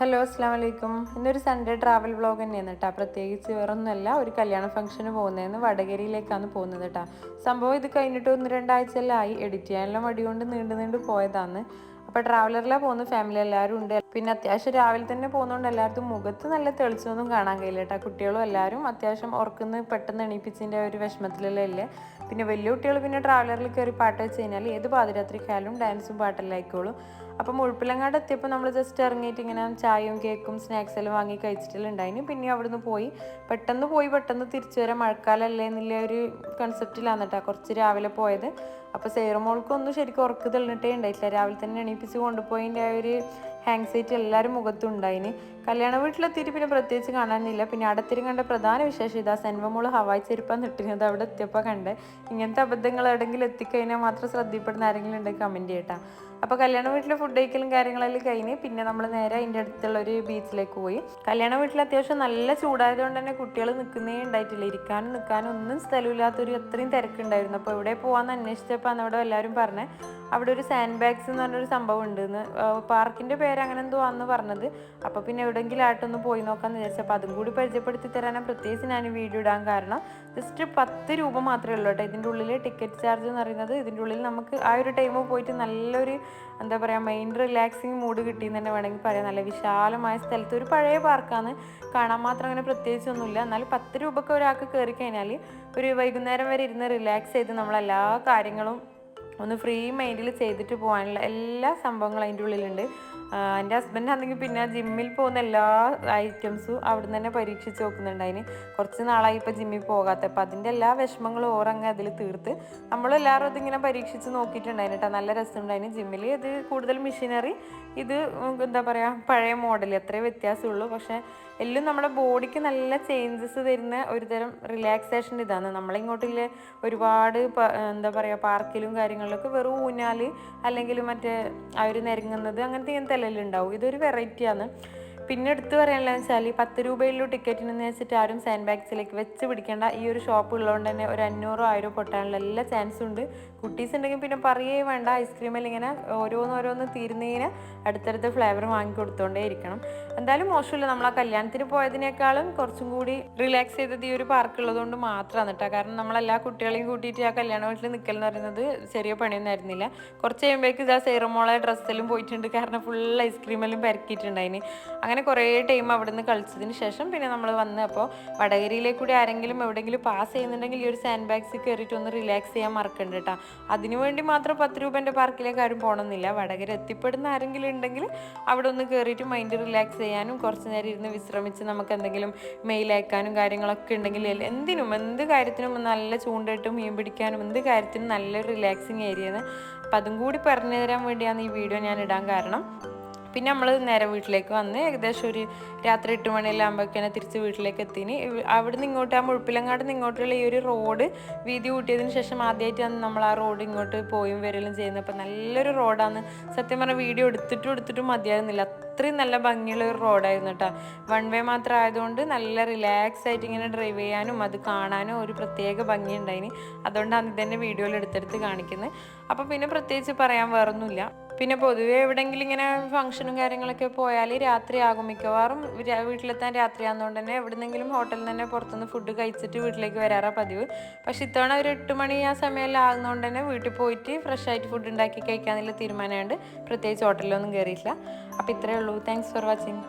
Hello അസ്സാം വലൈക്കും ഇന്നൊരു സൺഡേ ട്രാവൽ വ്ളോഗ് തന്നെയാണ് കേട്ടോ പ്രത്യേകിച്ച് വേറൊന്നുമല്ല ഒരു കല്യാണ ഫംഗ്ഷന് പോകുന്നതെന്ന് വടകരയിലേക്കാണ് പോകുന്നത് കേട്ടോ സംഭവം ഇത് കഴിഞ്ഞിട്ട് ഒന്ന് രണ്ടാഴ്ചയെല്ലാം ആയി. എഡിറ്റ് ചെയ്യാനുള്ള മടി കൊണ്ട് നീണ്ടു നീണ്ടു പോയതാണ്. അപ്പോൾ ട്രാവലറിലാണ് പോകുന്ന ഫാമിലി എല്ലാവരും ഉണ്ട്. പിന്നെ അത്യാവശ്യം രാവിലെ തന്നെ പോകുന്നതുകൊണ്ട് എല്ലാവർക്കും മുഖത്ത് നല്ല തെളിച്ചൊന്നും കാണാൻ കഴിയില്ല കേട്ടോ കുട്ടികളും എല്ലാവരും അത്യാവശ്യം ഉറക്കുന്ന പെട്ടെന്ന് എണീപ്പിച്ചതിന്റെ ഒരു വിഷമത്തിലല്ലേ ഇല്ലേ. പിന്നെ വലിയ കുട്ടികൾ പിന്നെ ട്രാവലറിൽ കയറി പാട്ട് വെച്ച് കഴിഞ്ഞാൽ ഏത് പാതിരാത്രിക്കായാലും ഡാൻസും പാട്ടെല്ലാം ആയിക്കോളും അപ്പം മുഴുപ്പിലങ്ങാട് എത്തിയപ്പോൾ നമ്മൾ ജസ്റ്റ് ഇറങ്ങിയിട്ട് ഇങ്ങനെ ചായയും കേക്കും സ്നാക്സ് എല്ലാം വാങ്ങി കഴിച്ചിട്ടെല്ലാം ഉണ്ടായിന്. പിന്നെ അവിടുന്ന് പോയി. പെട്ടെന്ന് പോയി പെട്ടെന്ന് തിരിച്ചു വരാൻ മഴക്കാലല്ലേ എന്നുള്ള ഒരു കൺസെപ്റ്റിലാണ് കേട്ടോ കുറച്ച് രാവിലെ പോയത്. അപ്പോൾ സേറുമോൾക്കൊന്നും ശരിക്കും ഉറക്ക് തെളിഞ്ഞിട്ടേ ഉണ്ടായിട്ടില്ല. രാവിലെ തന്നെ എണീപ്പിച്ച് കൊണ്ടുപോയതിന്റെ ആ ഒരു ഹാങ് സൈറ്റ് എല്ലാവരും മുഖത്തും ഉണ്ടായിന്. കല്യാണ വീട്ടിലെത്തിയിട്ട് പിന്നെ പ്രത്യേകിച്ച് കാണാനില്ല. പിന്നെ അടുത്തിരി കണ്ട പ്രധാന വിശേഷം ഇതാ സെൻവമോൾ ഹവായി ചെരുപ്പാൻ നിട്ടിരുന്നത് അവിടെ എത്തിയപ്പോൾ കണ്ട് ഇങ്ങനത്തെ അബദ്ധങ്ങൾ എവിടെയെങ്കിലും എത്തിക്കഴിഞ്ഞാൽ മാത്രം ശ്രദ്ധപ്പെടുന്ന ആരെങ്കിലും ഉണ്ടെങ്കിൽ കമന്റ് ചെയ്യട്ടാ. അപ്പോൾ കല്യാണ വീട്ടിലെ ഫുഡ് കഴിക്കലും കാര്യങ്ങളെല്ലാം കഴിഞ്ഞ് പിന്നെ നമ്മൾ നേരെ അതിന്റെ അടുത്തുള്ള ഒരു ബീച്ചിലേക്ക് പോയി. കല്യാണ വീട്ടിൽ അത്യാവശ്യം നല്ല ചൂടായതുകൊണ്ട് തന്നെ കുട്ടികൾ നിൽക്കുന്നേ ഉണ്ടായിട്ടില്ല. ഇരിക്കാനും നിൽക്കാനും ഒന്നും സ്ഥലമില്ലാത്തൊരു അത്രയും തിരക്കുണ്ടായിരുന്നു. അപ്പോൾ ഇവിടെ പോകാമെന്ന് അന്വേഷിച്ചപ്പോൾ അന്ന് അവിടെ എല്ലാവരും പറഞ്ഞേ അവിടെ ഒരു സാൻഡ് ബാഗ്സ് എന്ന് പറഞ്ഞൊരു സംഭവം ഉണ്ടെന്ന് പാർക്കിന്റെ പേര് അങ്ങനെ എന്തോ അന്ന് പറഞ്ഞത്. അപ്പോൾ പിന്നെ എവിടെയെങ്കിലും ആയിട്ടൊന്ന് പോയി നോക്കാമെന്ന് വിചാരിച്ചു. അപ്പോൾ അതും കൂടി പരിചയപ്പെടുത്തി തരാനാണ് പ്രത്യേകിച്ച് ഞാൻ വീഡിയോ ഇടാൻ കാരണം ജസ്റ്റ് പത്ത് രൂപ മാത്രമേ ഉള്ളൂ കേട്ടോ. ഇതിന്റെ ഉള്ളിൽ ടിക്കറ്റ് ചാർജ് എന്ന് പറയുന്നത്. ഇതിന്റെ ഉള്ളിൽ നമുക്ക് ആ ഒരു ടൈമിൽ പോയിട്ട് നല്ലൊരു എന്താ പറയുക മൈൻഡ് റിലാക്സിങ് മൂഡ് കിട്ടിയെന്ന് തന്നെ വേണമെങ്കിൽ പറയാം. നല്ല വിശാലമായ സ്ഥലത്ത് ഒരു പഴയ പാർക്കാണ് കാണാൻ മാത്രം അങ്ങനെ പ്രത്യേകിച്ചൊന്നുമില്ല. എന്നാൽ പത്ത് രൂപക്ക് ഒരാൾക്ക് കയറി കഴിഞ്ഞാൽ ഒരു വൈകുന്നേരം വരെ ഇരുന്ന് റിലാക്സ് ചെയ്ത് നമ്മളെല്ലാ കാര്യങ്ങളും ഒന്ന് ഫ്രീ മൈൻഡിൽ ചെയ്തിട്ട് പോകാനുള്ള എല്ലാ സംഭവങ്ങളും അതിന്റെ ഉള്ളിലുണ്ട്. എന്റെ ഹസ്ബൻഡ് ആണെങ്കിൽ പിന്നെ ജിമ്മിൽ പോകുന്ന എല്ലാ ഐറ്റംസും അവിടെ തന്നെ പരീക്ഷിച്ച് നോക്കുന്നുണ്ട് അതിന്. കുറച്ച് നാളായി ഇപ്പോൾ ജിമ്മിൽ പോകാത്ത. അപ്പോൾ അതിന്റെ എല്ലാ വിഷമങ്ങളും ഓറങ്ങ് അതിൽ തീർത്ത് നമ്മളെല്ലാവരും അതിങ്ങനെ പരീക്ഷിച്ച് നോക്കിയിട്ടുണ്ടായിരുന്നു കേട്ടോ നല്ല രസമുണ്ടായിരുന്നു ജിമ്മിൽ ഇത് കൂടുതൽ മെഷീനറി ഇത് എന്താ പറയുക പഴയ മോഡൽ അത്രേ വ്യത്യാസമുള്ളൂ. പക്ഷേ എല്ലാം നമ്മുടെ ബോഡിക്ക് നല്ല ചേഞ്ചസ് തരുന്ന ഒരുതരം റിലാക്സേഷൻ ഇതാണ്. നമ്മളിങ്ങോട്ടില്ലേ ഒരുപാട് എന്താ പറയുക പാർക്കിലും കാര്യങ്ങളിലൊക്കെ വെറും ഊഞ്ഞാൽ അല്ലെങ്കിൽ മറ്റേ അവർ നിരങ്ങുന്നത് അങ്ങനത്തെ ഇങ്ങനത്തെ എല്ലാം ഉണ്ടാവും ഇതൊരു വെറൈറ്റിയാണ് പിന്നെ എടുത്തു പറയാനുള്ളതെന്ന് വെച്ചാൽ ഈ പത്ത് രൂപയുള്ള ടിക്കറ്റിനെന്ന് വെച്ചിട്ട് ആരും സാൻഡ് ബാഗ്സിലേക്ക് വെച്ച് പിടിക്കേണ്ട. ഈ ഒരു ഷോപ്പ് ഉള്ളതുകൊണ്ട് തന്നെ ഒരു അഞ്ഞൂറോ ആയിരോ പൊട്ടാനുള്ള എല്ലാ ചാൻസും ഉണ്ട്. കുട്ടീസ് ഉണ്ടെങ്കിൽ പിന്നെ പറയേ വേണ്ട ഐസ്ക്രീമിൽ ഇങ്ങനെ ഓരോന്നോരോന്ന് തീരുന്നതിന് അടുത്തടുത്ത ഫ്ലേവർ വാങ്ങി കൊടുത്തോണ്ടേ ഇരിക്കണം. എന്തായാലും മോശമില്ല. നമ്മൾ ആ കല്യാണത്തിന് പോയതിനേക്കാളും കുറച്ചും കൂടി റിലാക്സ് ചെയ്തത് ഈ ഒരു പാർക്ക് ഉള്ളതുകൊണ്ട് മാത്രമാണ് കേട്ടോ കാരണം നമ്മളെല്ലാ കുട്ടികളെയും കൂട്ടിയിട്ട് ആ കല്യാണ വീട്ടിൽ നിൽക്കൽ എന്ന് പറയുന്നത് ചെറിയ പണിയൊന്നും ആയിരുന്നില്ല. കുറച്ച് കഴിയുമ്പോഴേക്കും ഇതാ സേറമോളെ ഡ്രസ്സെല്ലാം പോയിട്ടുണ്ട്. കാരണം ഫുൾ ഐസ്ക്രീമെല്ലാം പരക്കിയിട്ടുണ്ടായിന്. അങ്ങനെ കുറേ ടൈം അവിടെ നിന്ന് കളിച്ചതിന് ശേഷം പിന്നെ നമ്മൾ വന്ന് അപ്പോൾ വടകരയിലേക്ക് കൂടി ആരെങ്കിലും എവിടെയെങ്കിലും പാസ് ചെയ്യുന്നുണ്ടെങ്കിൽ ഈ ഒരു സാൻഡ് ബാഗ്സിൽ കയറിയിട്ട് ഒന്ന് റിലാക്സ് ചെയ്യാൻ മറക്കണ്ട കേട്ടോ അതിനുവേണ്ടി മാത്രം പത്ത് രൂപേന്റെ പാർക്കിലേക്ക് ആരും പോകണമെന്നില്ല വടകര എത്തിപ്പെടുന്ന ആരെങ്കിലും ഉണ്ടെങ്കിൽ അവിടെ ഒന്ന് കയറിയിട്ട് മൈൻഡ് റിലാക്സ് ചെയ്യാനും കുറച്ച് നേരം ഇരുന്ന് വിശ്രമിച്ച് നമുക്ക് എന്തെങ്കിലും മെയിൽ അയക്കാനും കാര്യങ്ങളൊക്കെ ഉണ്ടെങ്കിൽ എന്തിനും എന്ത് കാര്യത്തിനും നല്ല ചൂണ്ടയിട്ട് മീൻ പിടിക്കാനും എന്ത് കാര്യത്തിനും നല്ല റിലാക്സിങ് ഏരിയയാണ് അപ്പം അതും കൂടി പറഞ്ഞു തരാൻ വേണ്ടിയാണ് ഈ വീഡിയോ ഞാൻ ഇടാൻ കാരണം. പിന്നെ നമ്മൾ നേരെ വീട്ടിലേക്ക് വന്ന് ഏകദേശം ഒരു രാത്രി എട്ട് മണിയെല്ലാം ആകുമ്പോഴേക്കാണ് തിരിച്ച് വീട്ടിലേക്ക് എത്തിന്. അവിടെ നിന്ന് ഇങ്ങോട്ട് ആ മുഴുപ്പിലങ്ങാട് ഇങ്ങോട്ടുള്ള ഈ ഒരു റോഡ് വീതി കൂട്ടിയതിന് ശേഷം ആദ്യമായിട്ടാണ് നമ്മൾ ആ റോഡ് ഇങ്ങോട്ട് പോയും വരലും ചെയ്യുന്നത്. അപ്പം നല്ലൊരു റോഡാണ് സത്യം പറഞ്ഞാൽ വീഡിയോ എടുത്തിട്ടും എടുത്തിട്ടും മതിയായിരുന്നില്ല. അത്രയും നല്ല ഭംഗിയുള്ള ഒരു റോഡായിരുന്നു കേട്ടോ വൺ വേ മാത്രം ആയതുകൊണ്ട് നല്ല റിലാക്സ് ആയിട്ട് ഇങ്ങനെ ഡ്രൈവ് ചെയ്യാനും അത് കാണാനും ഒരു പ്രത്യേക ഭംഗി ഉണ്ടായിന്. അതുകൊണ്ടാണ് ഇതെന്നെ വീഡിയോയിൽ എടുത്തെടുത്ത് കാണിക്കുന്നത് അപ്പോൾ പിന്നെ പ്രത്യേകിച്ച് പറയാൻ വേറൊന്നുമില്ല. പിന്നെ പൊതുവെ എവിടെങ്കിലും ഇങ്ങനെ ഫംഗ്ഷനും കാര്യങ്ങളൊക്കെ പോയാൽ രാത്രിയാകും മിക്കവാറും. വീട്ടിലെത്താൻ രാത്രിയാകുന്നതുകൊണ്ട് തന്നെ എവിടെന്നെങ്കിലും ഹോട്ടലിൽ തന്നെ പുറത്തുനിന്ന് ഫുഡ് കഴിച്ചിട്ട് വീട്ടിലേക്ക് വരാറാ പതിവ്. പക്ഷെ ഇത്തവണ ഒരു എട്ട് മണി ആ സമയമെല്ലാം ആകുന്നതുകൊണ്ട് തന്നെ വീട്ടിൽ പോയിട്ട് ഫ്രഷ് ആയിട്ട് ഫുഡ് ഉണ്ടാക്കി കഴിക്കാനുള്ള തീരുമാനമുണ്ട് പ്രത്യേകിച്ച് ഹോട്ടലിലൊന്നും കയറിയിട്ടില്ല അപ്പോൾ ഇത്രയേ ഉള്ളൂ. Thanks for watching